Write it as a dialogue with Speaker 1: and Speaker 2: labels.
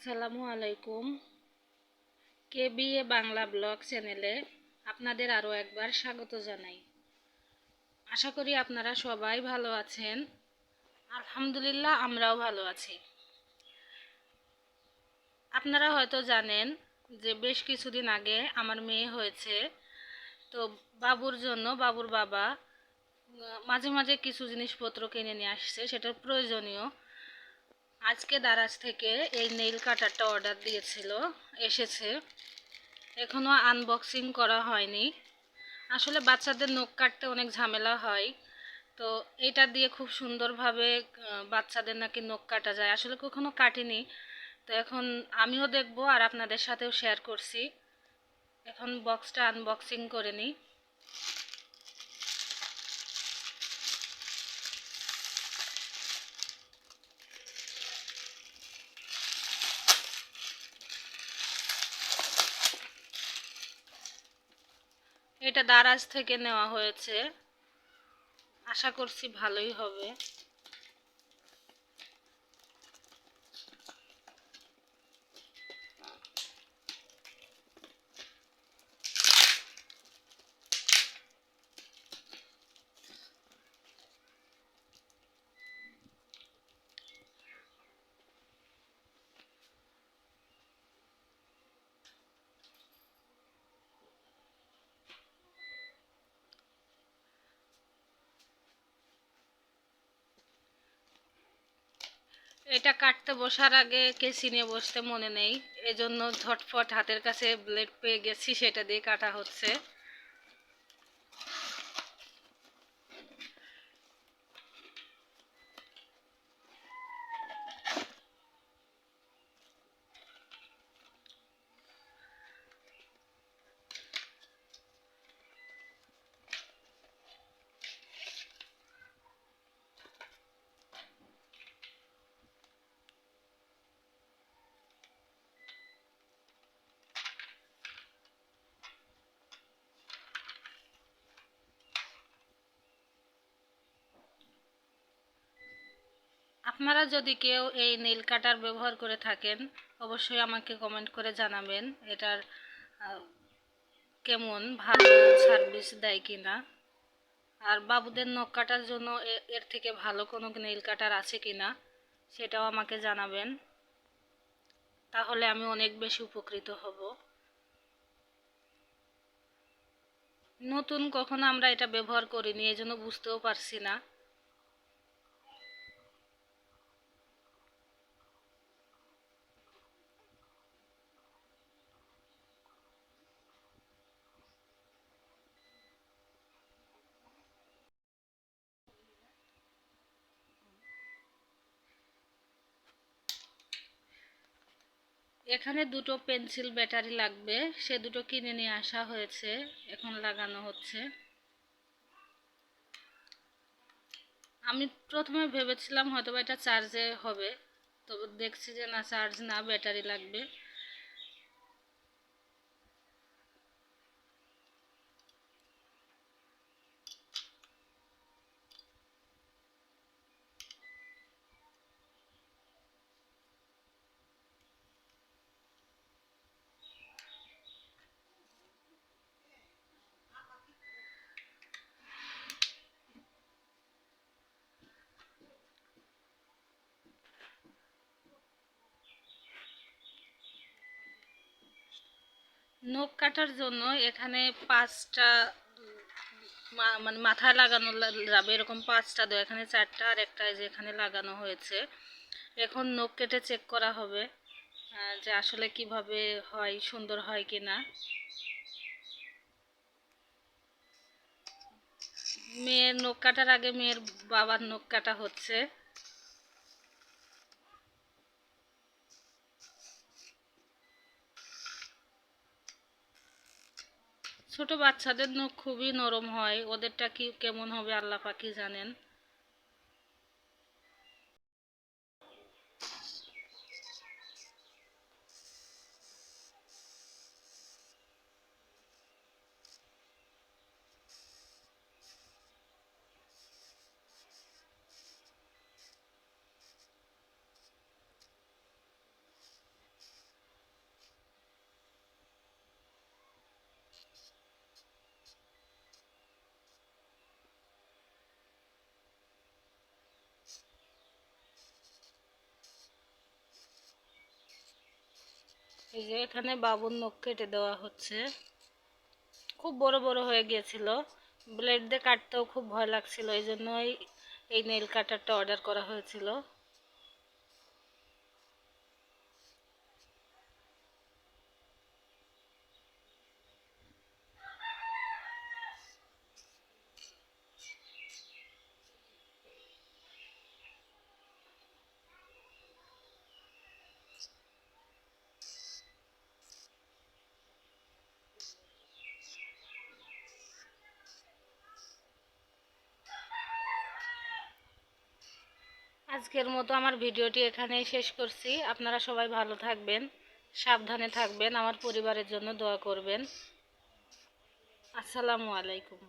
Speaker 1: আসসালামু আলাইকুম। K B A Bangla blog চ্যানেলে আপনাদের আরও একবার স্বাগত জানাই। আশা করি আপনারা সবাই ভালো আছেন। আলহামদুলিল্লাহ, আমরাও ভালো আছি। আপনারা হয়তো জানেন যে বেশ কিছুদিন আগে আমার মেয়ে হয়েছে। তো বাবুর জন্য, বাবুর বাবা মাঝে মাঝে কিছু জিনিসপত্র কিনে নিয়ে আসছে, সেটার প্রয়োজনীয় আজকে দারাজ থেকে এই নেইল কাটারটা অর্ডার দিয়েছিল, এসেছে। এখনও আনবক্সিং করা হয়নি। আসলে বাচ্চাদের নখ কাটতে অনেক ঝামেলা হয়। তো এটা দিয়ে খুব সুন্দরভাবে বাচ্চাদের নাকি নখ কাটা যায়। আসলে কখনো কাটিনি। তো এখন আমিও দেখব আর আপনাদের সাথেও শেয়ার করছি। এখন বক্সটা আনবক্সিং করে নিই। এটা দারাজ থেকে নেওয়া হয়েছে। আশা করছি ভালোই হবে। এটা কাটতে বসার আগে কে নিয়ে বসতে মনে নেই। এজন্য ঝটফট হাতের কাছে ব্লেড পেয়ে গেছি, সেটা দিয়ে কাটা হচ্ছে। আপনারা যদি কেউ এই নীল কাটার ব্যবহার করে থাকেন, অবশ্যই আমাকে কমেন্ট করে জানাবেন এটার কেমন ভালো সার্ভিস দেয় কিনা। আর বাবুদের নখ কাটার জন্য এর থেকে ভালো কোনো নেইল কাটার আছে কিনা, সেটাও আমাকে জানাবেন। তাহলে আমি অনেক বেশি উপকৃত হব। নতুন কখনো আমরা এটা ব্যবহার করিনি এই জন্য বুঝতেও পারছি না। এখানে দুটো পেন্সিল ব্যাটারি লাগবে। সে দুটো কিনে নিয়ে আসা হয়েছে। এখন লাগানো হচ্ছে। আমি প্রথমে ভেবেছিলাম হয়তো বা এটা চার্জে হবে। তবে দেখছি যে না, চার্জ না, ব্যাটারি লাগবে। নখ কাটার জন্য এখানে পাঁচটা মানে মাথায় লাগানো যাবে, এরকম পাঁচটা দেয় এখানে চারটা আর একটা যে এখানে লাগানো হয়েছে। এখন নখ কেটে চেক করা হবে যে আসলে কীভাবে হয়, সুন্দর হয় কি না মেয়ের নখ কাটার আগে মেয়ের বাবার নখ কাটা হচ্ছে। ছোট বাচ্চাদের নখ খুবই নরম হয় ওদেরটা কি কেমন হবে আল্লাহ পাখি জানেন? এই যে এখানে বাবুর নখ কেটে দেওয়া হচ্ছে। খুব বড় বড় হয়ে গিয়েছিল। ব্লেড দিয়ে কাটতেও খুব ভয় লাগছিল। এই জন্যই এই নেল কাটারটা অর্ডার করা হয়েছিল। আজকের মতো আমার ভিডিওটি এখানেই শেষ করছি। আপনারা সবাই ভালো থাকবেন, সাবধানে থাকবেন, আমার পরিবারের জন্য দোয়া করবেন। আসসালামু আলাইকুম।